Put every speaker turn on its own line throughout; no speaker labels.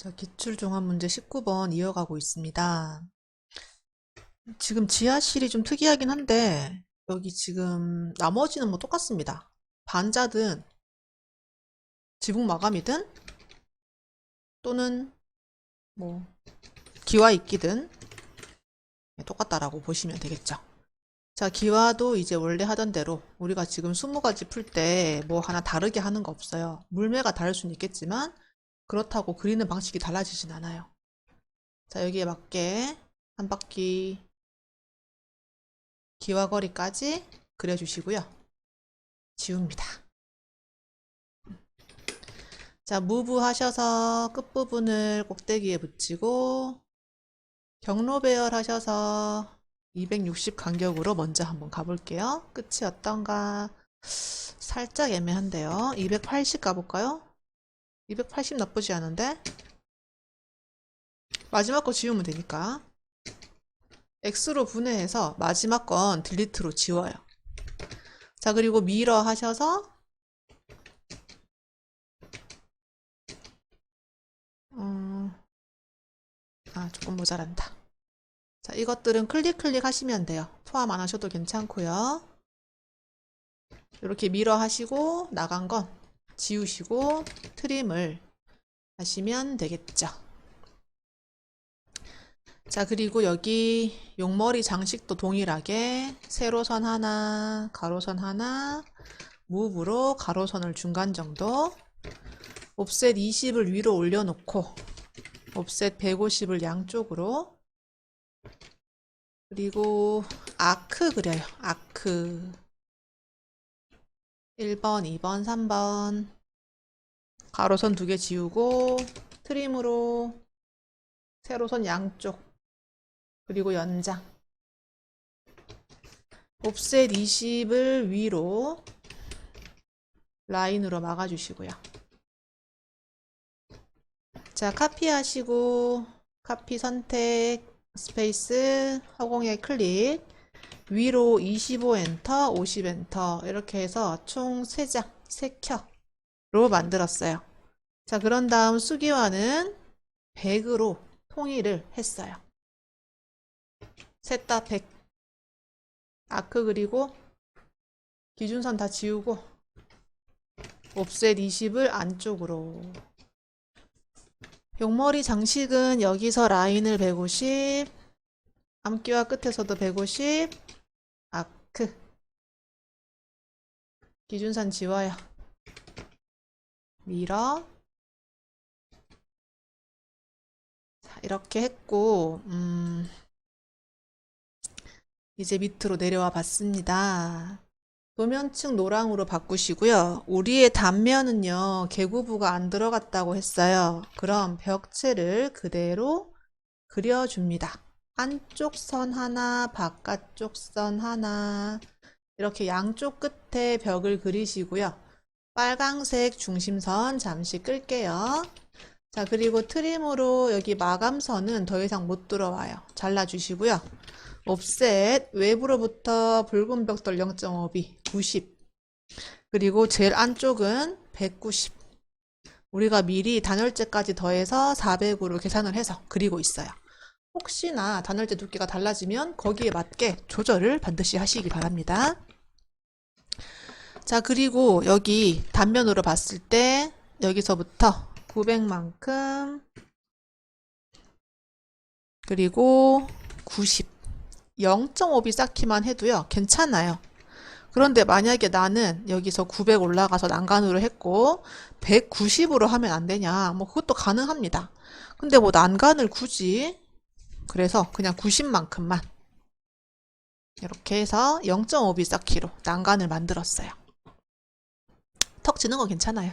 자, 기출종합문제 19번 이어가고 있습니다. 지금 지하실이 좀 특이하긴 한데, 여기 지금 나머지는 뭐 똑같습니다. 반자든, 지붕 마감이든, 또는 뭐, 기와 있기든, 네, 똑같다라고 보시면 되겠죠. 자, 기와도 이제 원래 하던 대로 우리가 지금 20가지 풀 때 뭐 하나 다르게 하는 거 없어요. 물매가 다를 수는 있겠지만, 그렇다고 그리는 방식이 달라지진 않아요. 자, 여기에 맞게 한 바퀴 기와 거리까지 그려주시고요. 지웁니다. 자, 무브 하셔서 끝부분을 꼭대기에 붙이고 경로 배열 하셔서 260 간격으로 먼저 한번 가볼게요. 끝이 어떤가? 살짝 애매한데요. 280 가볼까요? 280 나쁘지 않은데? 마지막 거 지우면 되니까. X로 분해해서 마지막 건 딜리트로 지워요. 자, 그리고 미러 하셔서, 음, 아, 조금 모자란다. 자, 이것들은 클릭 클릭 하시면 돼요. 포함 안 하셔도 괜찮고요. 이렇게 미러 하시고, 나간 건 지우시고 트림을 하시면 되겠죠. 자, 그리고 여기 용머리 장식도 동일하게 세로선 하나, 가로선 하나, 무브로 가로선을 중간 정도, 옵셋 20을 위로 올려놓고, 옵셋 150을 양쪽으로, 그리고 아크 그려요. 아크. 1번, 2번, 3번. 가로선 두 개 지우고 트림으로 세로선 양쪽 그리고 연장 옵셋 20을 위로 라인으로 막아주시고요. 자, 카피하시고 카피 선택 스페이스 허공에 클릭 위로 25 엔터, 50 엔터 이렇게 해서 총 3장, 3켜로 만들었어요. 자, 그런 다음 수기화는 100으로 통일을 했어요. 셋 다 100. 아크 그리고 기준선 다 지우고 옵셋 20을 안쪽으로 용머리 장식은 여기서 라인을 150 암기와 끝에서도 150 아크. 기준선 지워요. 밀어. 자, 이렇게 했고 음, 이제 밑으로 내려와 봤습니다. 도면층 노랑으로 바꾸시고요. 우리의 단면은요 개구부가 안 들어갔다고 했어요. 그럼 벽체를 그대로 그려줍니다 안쪽 선 하나, 바깥쪽 선 하나, 이렇게 양쪽 끝에 벽을 그리시고요. 빨강색 중심선 잠시 끌게요. 자, 그리고 트림으로 여기 마감선은 더 이상 못 들어와요. 잘라주시고요. 옵셋, 외부로부터 붉은 벽돌 0.5B, 90. 그리고 제일 안쪽은 190. 우리가 미리 단열재까지 더해서 400으로 계산을 해서 그리고 있어요. 혹시나 단열재 두께가 달라지면 거기에 맞게 조절을 반드시 하시기 바랍니다. 자, 그리고 여기 단면으로 봤을 때 여기서부터 900만큼 그리고 90 0.5비 쌓기만 해도요 괜찮아요. 그런데 만약에 나는 여기서 900 올라가서 난간으로 했고 190으로 하면 안 되냐? 뭐 그것도 가능합니다. 근데 뭐 난간을 굳이 그래서 그냥 90만큼만 이렇게 해서 0.5비 쌓기로 난간을 만들었어요. 턱 지는 거 괜찮아요.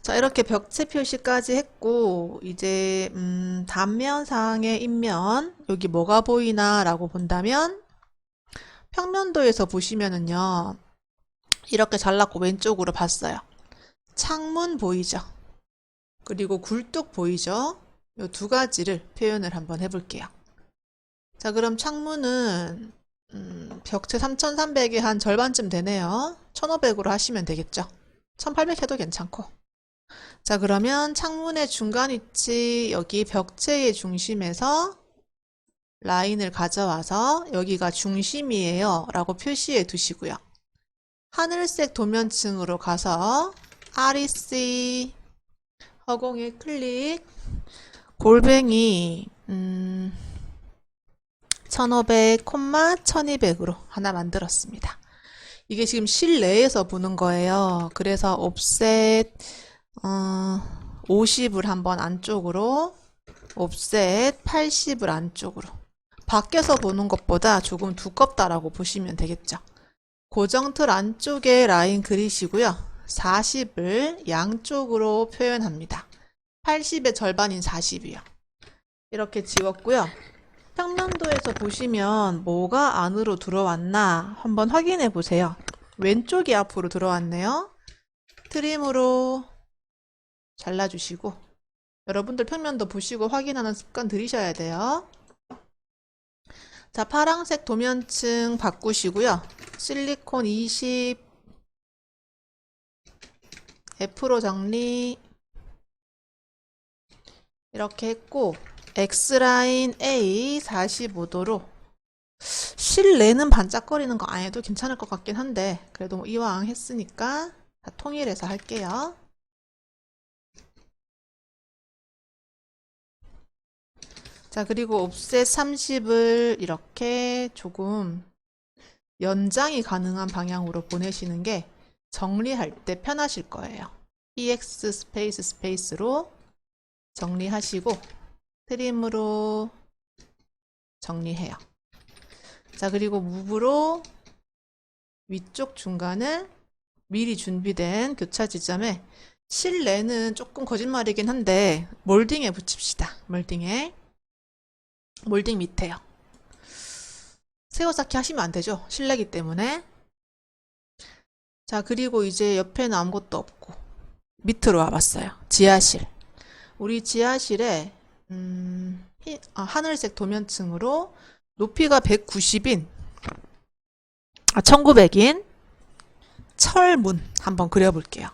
자, 이렇게 벽체 표시까지 했고, 이제, 음, 단면상의 인면, 여기 뭐가 보이나 라고 본다면, 평면도에서 보시면은요, 이렇게 잘랐고 왼쪽으로 봤어요. 창문 보이죠? 그리고 굴뚝 보이죠? 이 두 가지를 표현을 한번 해볼게요. 자, 그럼 창문은 음, 벽체 3,300의 한 절반쯤 되네요. 1,500으로 하시면 되겠죠. 1,800 해도 괜찮고. 자, 그러면 창문의 중간 위치, 여기 벽체의 중심에서 라인을 가져와서 여기가 중심이에요. 라고 표시해 두시고요. 하늘색 도면층으로 가서 REC 허공에 클릭 골뱅이 음, 1500, 1200으로 하나 만들었습니다. 이게 지금 실내에서 보는 거예요. 그래서 옵셋 어, 50을 한번 안쪽으로 옵셋 80을 안쪽으로 밖에서 보는 것보다 조금 두껍다라고 보시면 되겠죠. 고정 틀 안쪽에 라인 그리시고요. 40을 양쪽으로 표현합니다. 80의 절반인 40이요. 이렇게 지웠고요. 평면도에서 보시면 뭐가 안으로 들어왔나 한번 확인해 보세요. 왼쪽이 앞으로 들어왔네요. 트림으로 잘라주시고 여러분들 평면도 보시고 확인하는 습관 들이셔야 돼요. 자, 파랑색 도면층 바꾸시고요. 실리콘 20 F로 정리 이렇게 했고 X라인 A 45도로 실내는 반짝거리는 거 안 해도 괜찮을 것 같긴 한데 그래도 뭐 이왕 했으니까 다 통일해서 할게요. 자, 그리고 옵셋 30을 이렇게 조금 연장이 가능한 방향으로 보내시는 게 정리할 때 편하실 거예요. EX 스페이스 스페이스로 정리하시고 트림으로 정리해요. 자, 그리고 무브로 위쪽 중간을 미리 준비된 교차 지점에 실내는 조금 거짓말이긴 한데 몰딩에 붙입시다. 몰딩에. 몰딩 밑에요. 세워쌓기 하시면 안 되죠. 실내기 때문에. 자, 그리고 이제 옆에는 아무것도 없고 밑으로 와봤어요. 지하실. 우리 지하실에 음, 희- 아, 하늘색 도면층으로 높이가 190인 아, 1900인 철문 한번 그려볼게요.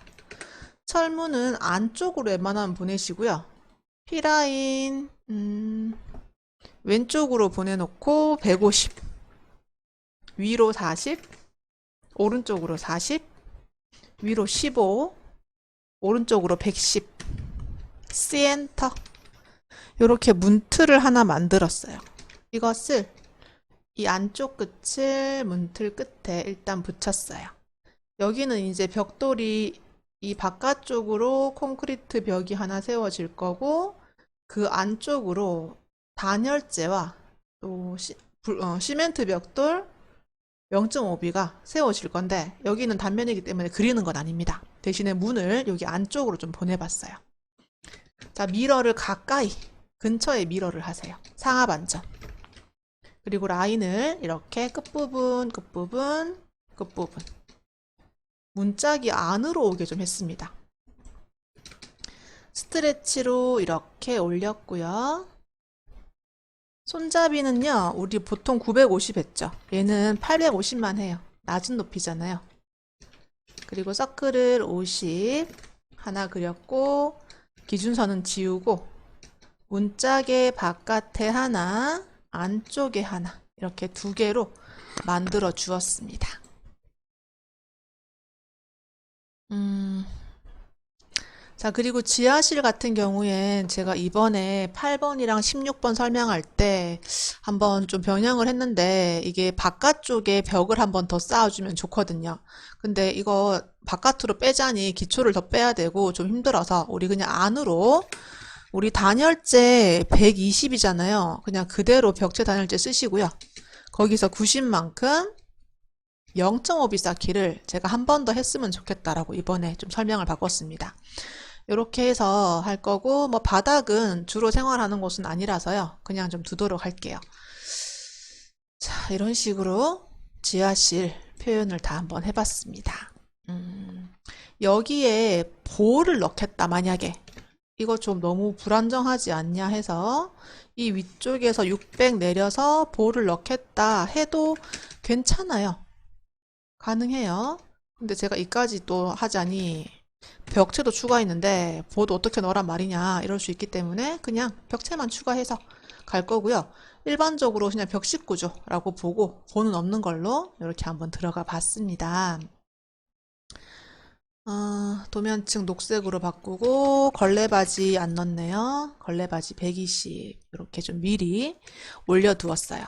철문은 안쪽으로 웬만하면 보내시고요. P라인 음, 왼쪽으로 보내놓고 150 위로 40 오른쪽으로 40 위로 15 오른쪽으로 110 C엔터 이렇게 문틀을 하나 만들었어요. 이것을 이 안쪽 끝을 문틀 끝에 일단 붙였어요. 여기는 이제 벽돌이 이 바깥쪽으로 콘크리트 벽이 하나 세워질 거고 그 안쪽으로 단열재와 또 시, 불- 어, 시멘트 벽돌 0.5B가 세워질 건데 여기는 단면이기 때문에 그리는 건 아닙니다. 대신에 문을 여기 안쪽으로 좀 보내봤어요. 자, 미러를 가까이 근처에 미러를 하세요. 상하 반전. 그리고 라인을 이렇게 끝부분, 끝부분, 끝부분. 문짝이 안으로 오게 좀 했습니다. 스트레치로 이렇게 올렸고요. 손잡이는요, 우리 보통 950 했죠. 얘는 850만 해요. 낮은 높이잖아요. 그리고 서클을 50 하나 그렸고, 기준선은 지우고, 문짝의 바깥에 하나, 안쪽에 하나, 이렇게 두 개로 만들어 주었습니다. 자, 그리고 지하실 같은 경우엔 제가 이번에 8번이랑 16번 설명할 때 한번 좀 변형을 했는데 이게 바깥쪽에 벽을 한번 더 쌓아주면 좋거든요. 근데 이거 바깥으로 빼자니 기초를 더 빼야 되고 좀 힘들어서 우리 그냥 안으로 우리 단열재 120이잖아요. 그냥 그대로 벽체 단열재 쓰시고요. 거기서 90만큼 0.5B 쌓기를 제가 한 번 더 했으면 좋겠다라고 이번에 좀 설명을 바꿨습니다. 이렇게 해서 할 거고, 뭐 바닥은 주로 생활하는 곳은 아니라서요. 그냥 좀 두도록 할게요. 자, 이런 식으로 지하실 표현을 다 한번 해봤습니다. 음, 여기에 볼을 넣겠다, 만약에. 이거 좀 너무 불안정하지 않냐 해서 이 위쪽에서 600 내려서 볼을 넣겠다 해도 괜찮아요. 가능해요. 근데 제가 이까지 또 하자니 벽체도 추가했는데 보드 어떻게 넣으란 말이냐 이럴 수 있기 때문에 그냥 벽체만 추가해서 갈 거고요. 일반적으로 그냥 벽식 구조라고 보고 보는 없는 걸로 이렇게 한번 들어가 봤습니다. 어, 도면층 녹색으로 바꾸고 걸레바지 안 넣었네요. 걸레바지 120 이렇게 좀 미리 올려두었어요.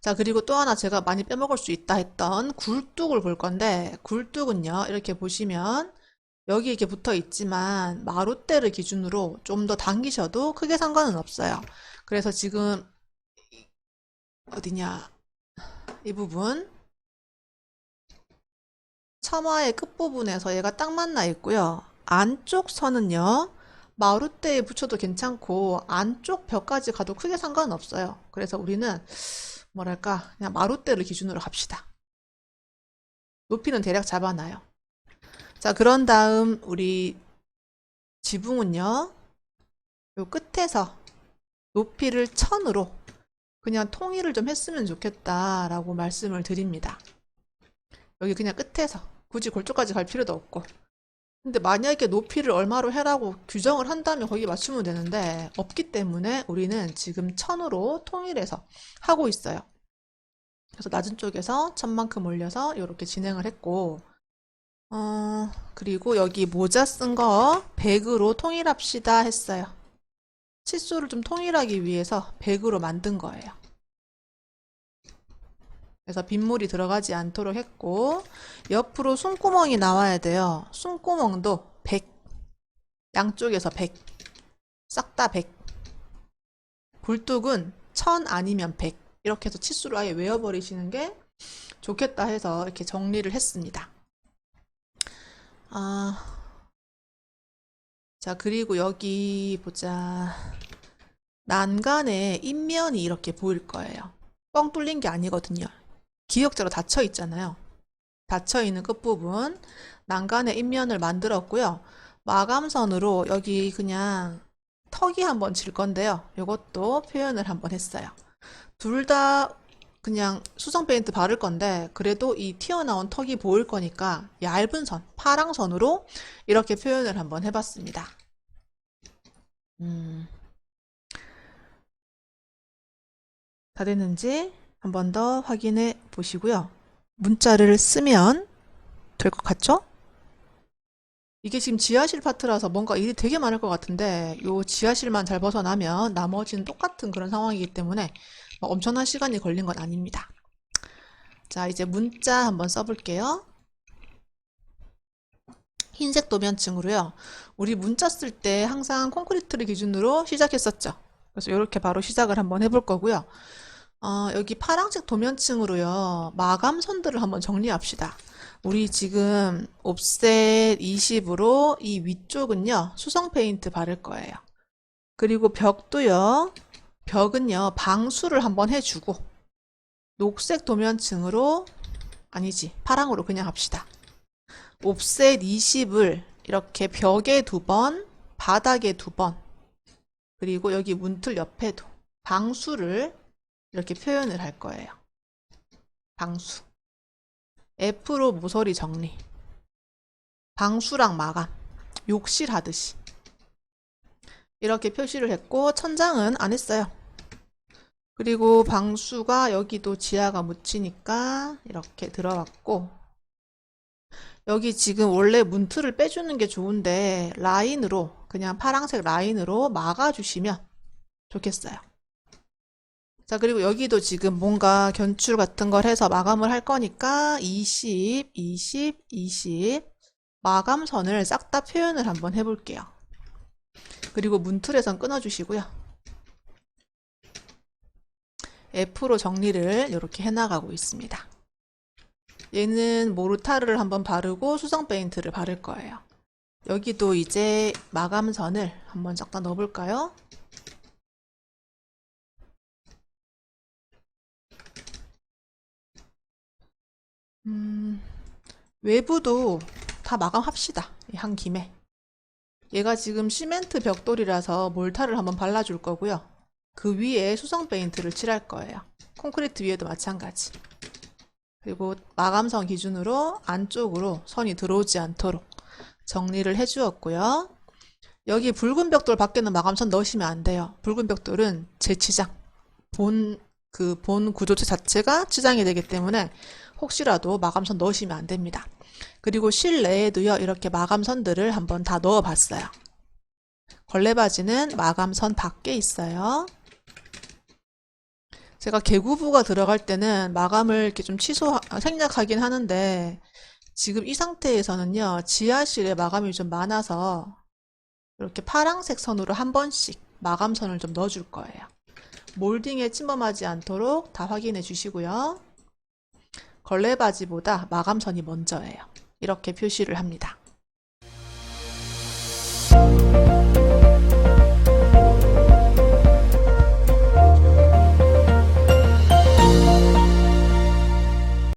자, 그리고 또 하나 제가 많이 빼먹을 수 있다 했던 굴뚝을 볼 건데 굴뚝은요. 이렇게 보시면 여기 이렇게 붙어 있지만 마룻대를 기준으로 좀 더 당기셔도 크게 상관은 없어요. 그래서 지금 이- 어디냐 이 부분 처마의 끝부분에서 얘가 딱 만나 있고요. 안쪽 선은요. 마룻대에 붙여도 괜찮고 안쪽 벽까지 가도 크게 상관은 없어요. 그래서 우리는 뭐랄까 그냥 마룻대를 기준으로 갑시다. 높이는 대략 잡아놔요. 자, 그런 다음 우리 지붕은요. 요 끝에서 높이를 천으로 그냥 통일을 좀 했으면 좋겠다라고 말씀을 드립니다. 여기 그냥 끝에서 굳이 골조까지 갈 필요도 없고. 근데 만약에 높이를 얼마로 해라고 규정을 한다면 거기 맞추면 되는데 없기 때문에 우리는 지금 천으로 통일해서 하고 있어요. 그래서 낮은 쪽에서 천만큼 올려서 이렇게 진행을 했고, 어, 그리고 여기 모자 쓴 거 100으로 통일합시다 했어요. 치수를 좀 통일하기 위해서 100으로 만든 거예요. 그래서 빗물이 들어가지 않도록 했고, 옆으로 숨구멍이 나와야 돼요. 숨구멍도 100. 양쪽에서 100. 싹 다 100. 굴뚝은 1000 아니면 100. 이렇게 해서 치수를 아예 외워버리시는 게 좋겠다 해서 이렇게 정리를 했습니다. 아, 자, 그리고 여기 보자. 난간에 인면이 이렇게 보일 거예요. 뻥 뚫린 게 아니거든요. 기역자로 닫혀 있잖아요. 닫혀 있는 끝부분 난간에 인면을 만들었고요. 마감선으로 여기 그냥 턱이 한번 질 건데요. 이것도 표현을 한번 했어요. 둘 다 그냥 수성 페인트 바를 건데 그래도 이 튀어나온 턱이 보일 거니까 얇은 선, 파랑 선으로 이렇게 표현을 한번 해봤습니다. 음, 다 됐는지 한 번 더 확인해 보시고요. 문자를 쓰면 될 것 같죠? 이게 지금 지하실 파트라서 뭔가 일이 되게 많을 것 같은데 요 지하실만 잘 벗어나면 나머지는 똑같은 그런 상황이기 때문에 뭐 엄청난 시간이 걸린 건 아닙니다. 자, 이제 문자 한번 써볼게요. 흰색 도면층으로요. 우리 문자 쓸 때 항상 콘크리트를 기준으로 시작했었죠. 그래서 이렇게 바로 시작을 한번 해볼 거고요. 어, 여기 파란색 도면층으로요. 마감선들을 한번 정리합시다. 우리 지금 옵셋 20으로 이 위쪽은요. 수성 페인트 바를 거예요. 그리고 벽도요. 벽은요. 방수를 한번 해주고 녹색 도면층으로 아니지. 파랑으로 그냥 합시다. 옵셋 20을 이렇게 벽에 두 번, 바닥에 두 번, 그리고 여기 문틀 옆에도 방수를 이렇게 표현을 할 거예요. 방수. F로 모서리 정리. 방수랑 마감. 욕실 하듯이. 이렇게 표시를 했고, 천장은 안 했어요. 그리고 방수가 여기도 지하가 묻히니까 이렇게 들어갔고, 여기 지금 원래 문틀을 빼주는 게 좋은데, 라인으로, 그냥 파란색 라인으로 막아주시면 좋겠어요. 자, 그리고 여기도 지금 뭔가 견출 같은 걸 해서 마감을 할 거니까 20, 20, 20 마감선을 싹 다 표현을 한번 해볼게요. 그리고 문틀에선 끊어주시고요. F로 정리를 이렇게 해나가고 있습니다. 얘는 모르타르를 한번 바르고 수성 페인트를 바를 거예요. 여기도 이제 마감선을 한번 싹다 넣어볼까요? 음, 외부도 다 마감합시다. 이한 김에. 얘가 지금 시멘트 벽돌이라서 몰타를 한번 발라줄 거고요. 그 위에 수성 페인트를 칠할 거예요. 콘크리트 위에도 마찬가지. 그리고 마감선 기준으로 안쪽으로 선이 들어오지 않도록 정리를 해 주었고요. 여기 붉은 벽돌 밖에는 마감선 넣으시면 안 돼요. 붉은 벽돌은 재치장. 본, 그 본 구조체 자체가 치장이 되기 때문에 혹시라도 마감선 넣으시면 안 됩니다. 그리고 실내에도요, 이렇게 마감선들을 한번 다 넣어 봤어요. 걸레바지는 마감선 밖에 있어요. 제가 개구부가 들어갈 때는 마감을 이렇게 좀 취소, 생략하긴 하는데, 지금 이 상태에서는요, 지하실에 마감이 좀 많아서, 이렇게 파랑색 선으로 한 번씩 마감선을 좀 넣어줄 거예요. 몰딩에 침범하지 않도록 다 확인해 주시고요. 걸레바지보다 마감선이 먼저예요. 이렇게 표시를 합니다.